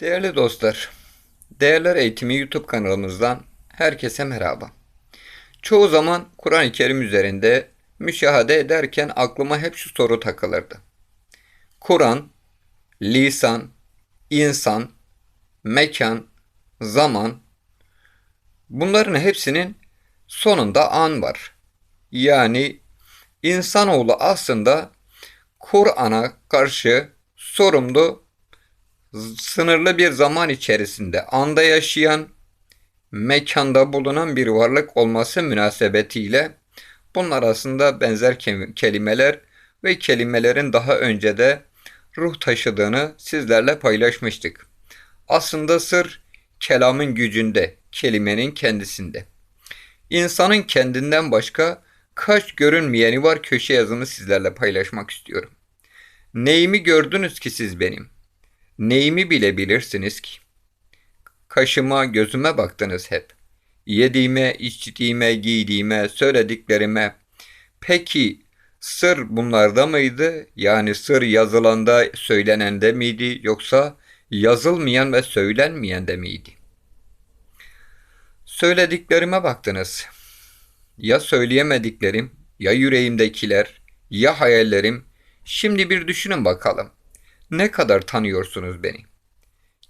Değerli dostlar, Değerler Eğitimi YouTube kanalımızdan herkese merhaba. Çoğu zaman Kur'an-ı Kerim üzerinde müşahede ederken aklıma hep şu soru takılırdı. Kur'an, lisan, insan, mekan, zaman bunların hepsinin sonunda an var. Yani insanoğlu aslında Kur'an'a karşı sorumlu sınırlı bir zaman içerisinde anda yaşayan, mekanda bulunan bir varlık olması münasebetiyle bunlar aslında benzer ke- kelimeler ve kelimelerin daha önce de ruh taşıdığını sizlerle paylaşmıştık. Aslında sır kelamın gücünde, kelimenin kendisinde. İnsanın kendinden başka kaç görünmeyeni var köşe yazımı sizlerle paylaşmak istiyorum. Neyimi gördünüz ki siz benim? Neyimi bilebilirsiniz ki? Kaşıma, gözüme baktınız hep. Yediğime, içtiğime, giydiğime, söylediklerime. Peki sır bunlarda mıydı? Yani sır yazılanda, söylenende miydi yoksa yazılmayan ve söylenmeyen de miydi? Söylediklerime baktınız. Ya söyleyemediklerim, ya yüreğimdekiler, ya hayallerim. Şimdi bir düşünün bakalım. Ne kadar tanıyorsunuz beni?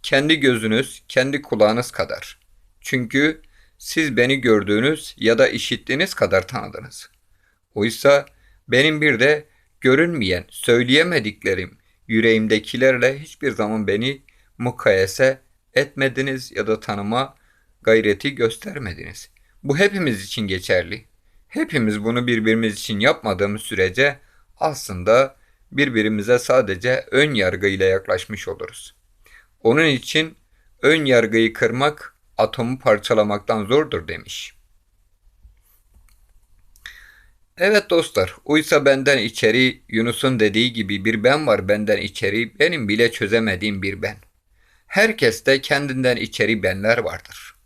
Kendi gözünüz, kendi kulağınız kadar. Çünkü siz beni gördüğünüz ya da işittiğiniz kadar tanıdınız. Oysa benim bir de görünmeyen, söyleyemediklerim, yüreğimdekilerle hiçbir zaman beni mukayese etmediniz ya da tanıma gayreti göstermediniz. Bu hepimiz için geçerli. Hepimiz bunu birbirimiz için yapmadığımız sürece aslında birbirimize sadece ön yargıyla yaklaşmış oluruz. Onun için ön yargıyı kırmak atomu parçalamaktan zordur demiş. Evet dostlar, uysa benden içeri Yunus'un dediği gibi bir ben var benden içeri, benim bile çözemediğim bir ben. Herkeste kendinden içeri benler vardır.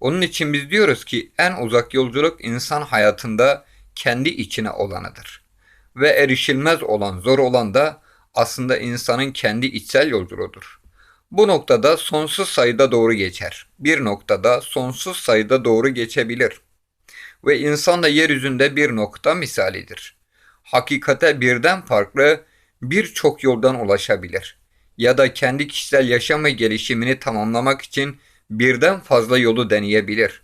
Onun için biz diyoruz ki en uzak yolculuk insan hayatında kendi içine olanıdır. Ve erişilmez olan, zor olan da aslında insanın kendi içsel yolculuğudur. Bu noktada sonsuz sayıda doğru geçer. Bir noktada sonsuz sayıda doğru geçebilir. Ve insan da yeryüzünde bir nokta misalidir. Hakikate birden farklı birçok yoldan ulaşabilir. Ya da kendi kişisel yaşam ve gelişimini tamamlamak için birden fazla yolu deneyebilir.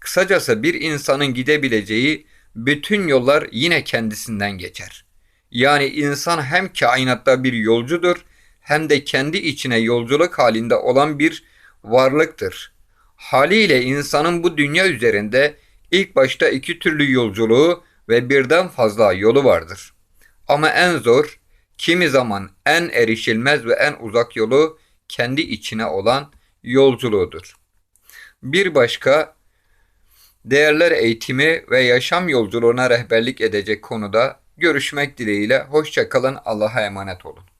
Kısacası bir insanın gidebileceği bütün yollar yine kendisinden geçer. Yani insan hem kainatta bir yolcudur hem de kendi içine yolculuk halinde olan bir varlıktır. Haliyle insanın bu dünya üzerinde ilk başta iki türlü yolculuğu ve birden fazla yolu vardır. Ama en zor, kimi zaman en erişilmez ve en uzak yolu kendi içine olan yolculuğudur. Bir başka değerler eğitimi ve yaşam yolculuğuna rehberlik edecek konuda görüşmek dileğiyle hoşçakalın Allah'a emanet olun.